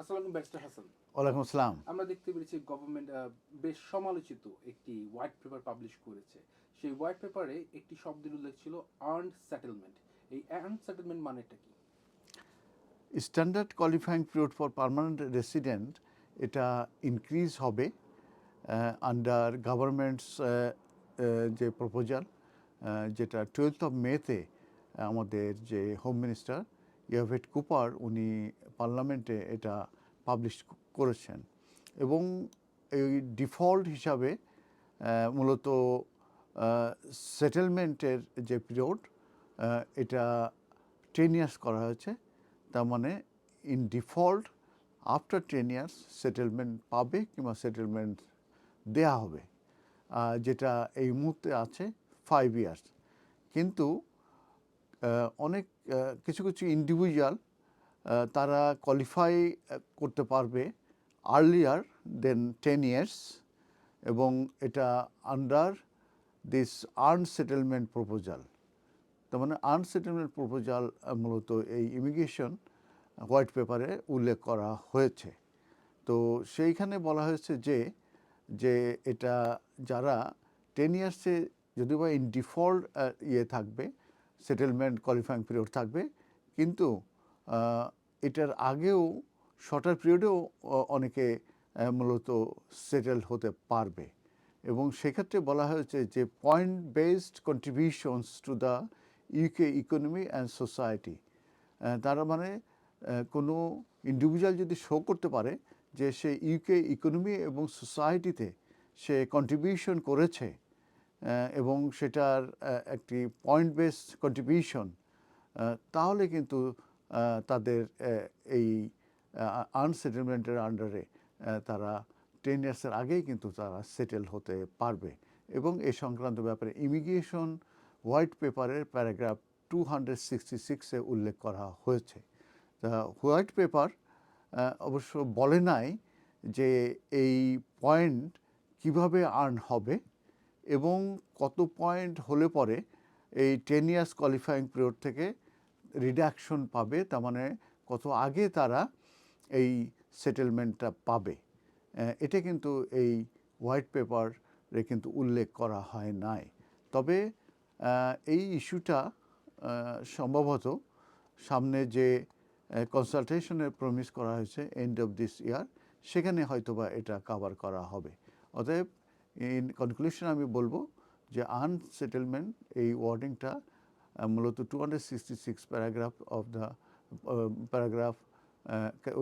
আসসালামু ব্যারিস্টার হাসান। ওয়ালাইকুম আসসালাম। আমরা দেখতে পেরেছি গভর্নমেন্ট বেশ সমালোচিত একটি হোয়াইট পেপার পাবলিশ করেছে। সেই হোয়াইট পেপারে একটি শব্দের উল্লেখ ছিল আর্নড সেটেলমেন্ট এই আর্নড সেটেলমেন্ট মানেটা কি? Standard qualifying period for permanent resident এটা ইনক্রিজ হবে আন্ডার গভর্নমেন্টস যে প্রপোজাল যেটা টুয়েলথ অফ মেতে আমাদের যে হোম মিনিস্টার ইয়াভেট কুপার উনি পার্লামেন্টে এটা পাবলিশ করেছেন। এবং এই ডিফল্ট হিসাবে মূলত সেটেলমেন্টের যে পিরিয়ড এটা টেন ইয়ার্স করা হয়েছে। তার মানে in default after ten years settlement পাবে কিংবা সেটেলমেন্ট দেয়া হবে। যেটা এই মুহূর্তে আছে ফাইভ ইয়ার্স কিন্তু অনেক কিছু কিছু ইন্ডিভিজুয়াল তারা কোয়ালিফাই করতে পারবে আর্লিয়ার দেন টেন ইয়ার্স এবং এটা under this earn settlement proposal তার মানে আর্ন সেটেলমেন্ট প্রপোজাল মূলত এই ইমিগ্রেশন হোয়াইট পেপারে উল্লেখ করা হয়েছে। তো সেইখানে বলা হয়েছে যে যে এটা যারা টেন ইয়ার্সে যদি বা ইন ডিফল্ট ইয়ে থাকবে সেটেলমেন্ট কোয়ালিফাইং পিরিয়ড থাকবে। কিন্তু এটার আগেও শর্টার পিরিয়ডেও অনেকে মূলত সেটেল হতে পারবে। এবং সেক্ষেত্রে বলা হয়েছে যে point based contributions to the UK economy and society তার মানে কোনো ইন্ডিভিজুয়াল যদি শো করতে পারে যে, সে ইউকে ইকোনমি এবং সোসাইটিতে সে কন্ট্রিবিউশন করেছে এবং সেটার একটি পয়েন্ট বেস কন্ট্রিবিউশন তাহলে কিন্তু তাদের এই আনসেটেলমেন্টের আন্ডারে তারা টেন ইয়ার্সের আগেই কিন্তু তারা সেটেল হতে পারবে। এবং এই সংক্রান্ত ব্যাপারে ইমিগ্রেশন হোয়াইট পেপারের প্যারাগ্রাফ টু হান্ড্রেড সিক্সটি সিক্সে উল্লেখ করা হয়েছে। তা হোয়াইট পেপার অবশ্য বলে নাই যে এই পয়েন্ট কীভাবে আর্ন হবে এবং কত পয়েন্ট হলে পরে এই টেন ইয়ার্স কোয়ালিফাইং পিরিয়ড থেকে রিডাকশন পাবে, তার মানে কত আগে তারা এই সেটেলমেন্টটা পাবে। এটা কিন্তু এই হোয়াইট পেপারে কিন্তু উল্লেখ করা হয় নাই। তবে এই ইস্যুটা সম্ভবত সামনে যে কনসালটেশনের প্রমিস করা হয়েছে এন্ড অফ দিস ইয়ার সেখানে হয়তোবা এটা কভার করা হবে। অতএব ইন কনক্লুশন আমি বলব যে আনসেটেলমেন্ট এই ওয়ার্ডিংটা মূলত two hundred sixty six paragraph of the paragraph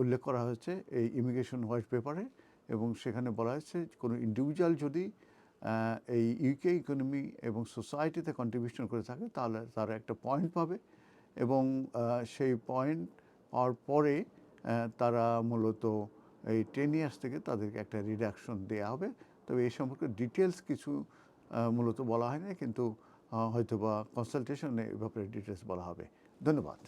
উল্লেখ করা হয়েছে এই ইমিগ্রেশন হোয়াইট পেপারে এবং সেখানে বলা হয়েছে কোনো ইন্ডিভিজুয়াল যদি এই ইউকে ইকোনমি এবং সোসাইটিতে কন্ট্রিবিউশন করে থাকে, তাহলে তারা একটা পয়েন্ট পাবে এবং সেই পয়েন্ট পাওয়ার পরে তারা মূলত এই টেন ইয়ার্স থেকে তাদেরকে একটা রিডাকশন দেওয়া হবে। তবে এই সম্পর্কে ডিটেলস কিছু মূলত বলা হয়নি, কিন্তু হয়তোবা কনসালটেশনে এভাবে ব্যাপারে ডিটেলস বলা হবে। ধন্যবাদ।